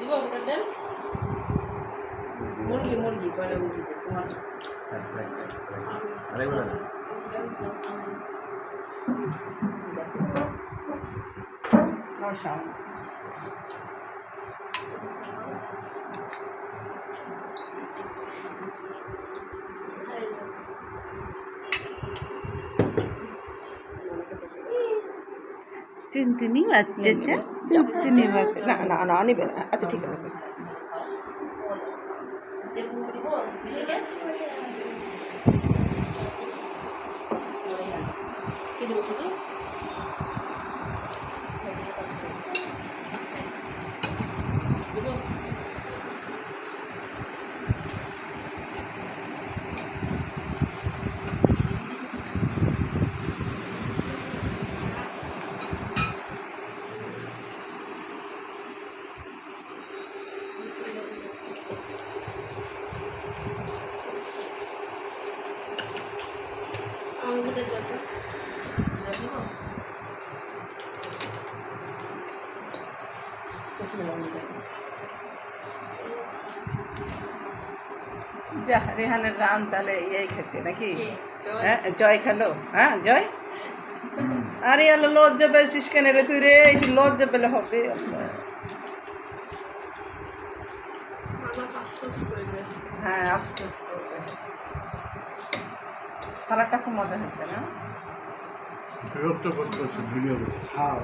দিব ডাল মুরগি মুরগি পয়লা মুরগি তোমার। থাক থাক থাক থাক। আরেকবার না। রসাও বাচ্চা টুনটুনি বাচ্চা না না না নেবে না আচ্ছা ঠিক আছে কি শুধু দিব কোথায় লবণটা? যা রেহানের রান তাহলে ইয়ে খেছে নাকি? জয়? হ্যাঁ জয় খেলো। হ্যাঁ জয়? আরে আলো লজ্জা পেয়েছিস কেন রে তুই রে? একটু লজ্জা পেলে হবে হ্যাঁ আফসোস করবে। সালাডটা খুব মজা হয়েছে না? বিরক্ত করতে হচ্ছে ভিডিও খাও।